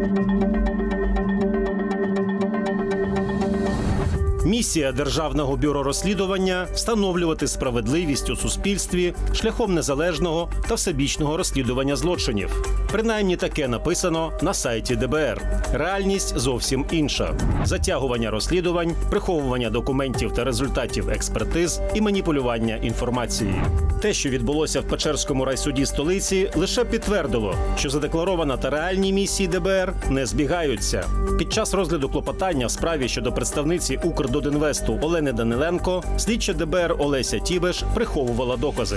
Thank you. Місія Державного бюро розслідування встановлювати справедливість у суспільстві шляхом незалежного та всебічного розслідування злочинів. Принаймні таке написано на сайті ДБР. Реальність зовсім інша: затягування розслідувань, приховування документів та результатів експертиз і маніпулювання інформацією. Те, що відбулося в Печерському райсуді столиці, лише підтвердило, що задекларована та реальні місії ДБР не збігаються. Під час розгляду клопотання в справі щодо представниці Укрдодинвесту Олени Даниленко, слідча ДБР Олеся Тібеш приховувала докази.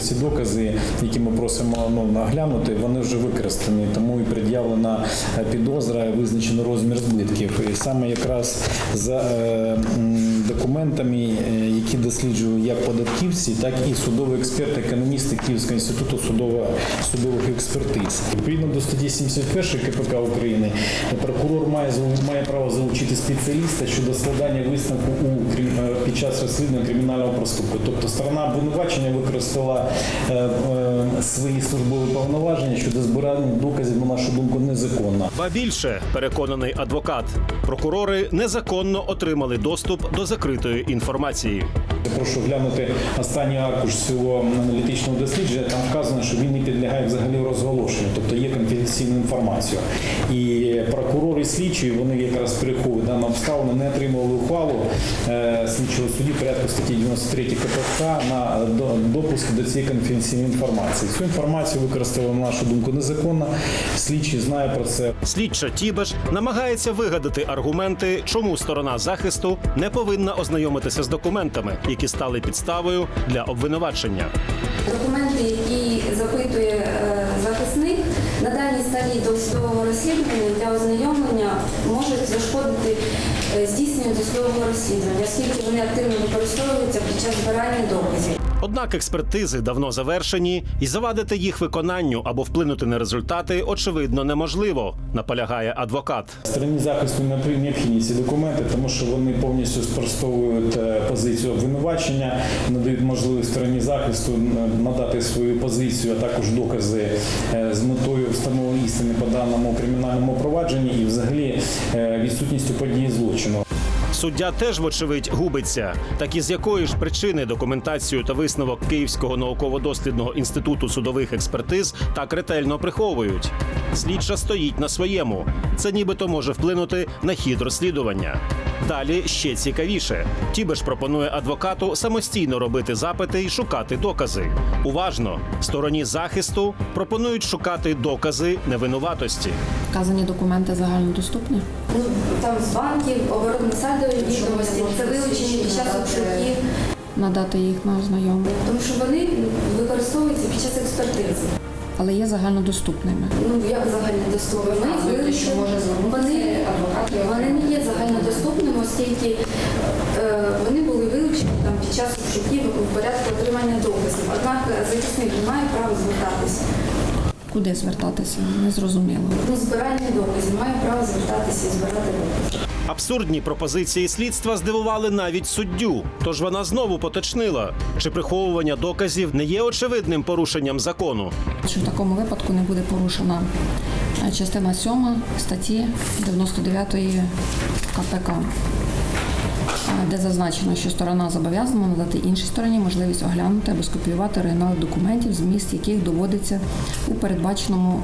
Ці докази, які ми просимо ну, наглянути, вони вже використані, тому і пред'явлена е, підозра, визначено розмір збитків. І саме якраз за е, документами, які досліджували як податківці, так і судовий експерт, економісти Київського інституту судова, судових експертиз. Відповідно до статті 71 КПК України, прокурор має має право залучити спеціаліста щодо складання висновку у е, під час розслідування кримінального проступку. Тобто сторона обвинувачення використала е, е, свої службові повноваження щодо збирання доказів, на нашу думку, незаконно. Ба більше переконаний адвокат. Прокурори незаконно отримали доступ до закритої інформації. Прошу глянути останній аркуш цього аналітичного дослідження. Там вказано, що він не підлягає взагалі розголошенню, тобто є конфіденційна інформація. І прокурор і слідчі вони якраз переховують дану обставину, не отримували ухвалу е, слідчого судді порядку статті 93 КПК на допуск до цієї конфіденційної інформації. Цю інформацію використали на нашу думку незаконно. Слідчий знає про це. Слідча Тібеш намагається вигадати аргументи, чому сторона захисту не повинна ознайомитися з документами, які стали підставою для обвинувачення. Документи, які запитує е, захисник, на даній стадії досудового розслідування для ознайомлення можуть зашкодити е, здійсненню досудового розслідування, оскільки вони активно використовуються під час збирання доказів. Однак експертизи давно завершені, і завадити їх виконанню або вплинути на результати очевидно неможливо, наполягає адвокат. Стороні захисту не необхідні ці документи, тому що вони повністю спростовують е, позицію обвинувачення, надають можливість стороні захисту надати свою позицію, а також докази е, з метою встановлення істини по даному кримінальному провадженні і взагалі е, відсутністю події злочину. Суддя теж, вочевидь, губиться. Так із якої ж причини документацію та висновок Київського науково-дослідного інституту судових експертиз так ретельно приховують. Слідча стоїть на своєму. Це нібито може вплинути на хід розслідування. Далі ще цікавіше. Тібеш пропонує адвокату самостійно робити запити і шукати докази. Уважно, стороні захисту пропонують шукати докази невинуватості. Вказані документи загальнодоступні. Ну там з банків, оборотно-садові відомості, це вилучені під час обшуків, Надати їх на ознайомлення, тому що вони використовуються під час експертизи. Але є загальнодоступними. Ну як загальнодоступними? Вони може вони, вони не є загальнодоступними, оскільки е, вони були вилучені там під час обшуків у порядку отримання доказів. Однак захисник не має права звертатися. Куди звертатися? Незрозуміло. Ну, збирання доказів має право звертатися і збирати докази. Абсурдні пропозиції слідства здивували навіть суддю. Тож вона знову поточнила, чи приховування доказів не є очевидним порушенням закону. Що в такому випадку не буде порушена частина 7 статті 99 КПК, де зазначено, що сторона зобов'язана надати іншій стороні можливість оглянути або скопіювати оригінали документів, зміст яких доводиться у передбаченому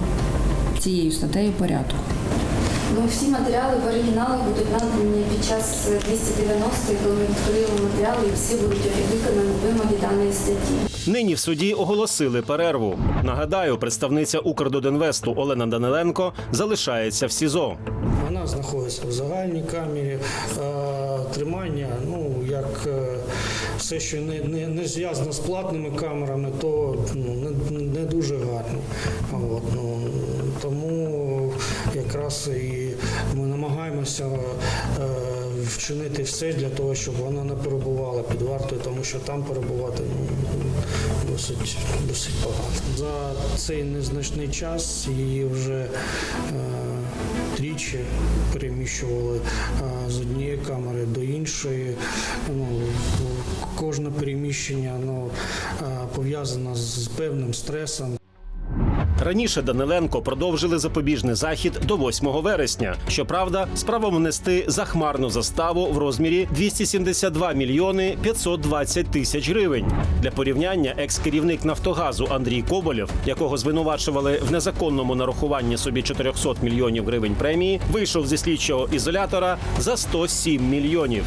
цією статтею порядку. Ну, всі матеріали в оригіналах будуть надані під час 290-ї, коли матеріали, і всі будуть виконані вимоги даної статті. Нині в суді оголосили перерву. Нагадаю, представниця Укрдодинвесту Олена Даниленко залишається в СІЗО. Вона знаходиться в загальній камері е, тримання. Ну як е, все, що не, не, не зв'язано з платними камерами, то ну, не, не дуже гарно. От, ну, тому якраз і ми намагаємося е, вчинити все для того, щоб вона не перебувала під вартою, тому що там перебувати ну, досить, досить погано. За цей незначний час її вже е, тричі переміщували е, з однієї камери до іншої. Ну, кожне переміщення ну, е, пов'язане з певним стресом. Раніше Даниленко продовжили запобіжний захід до 8 вересня. Щоправда, справа внести захмарну заставу в розмірі 272 мільйони 520 тисяч гривень. Для порівняння екс-керівник Нафтогазу Андрій Коболєв, якого звинувачували в незаконному нарахуванні собі 400 мільйонів гривень премії, вийшов зі слідчого ізолятора за 107 мільйонів.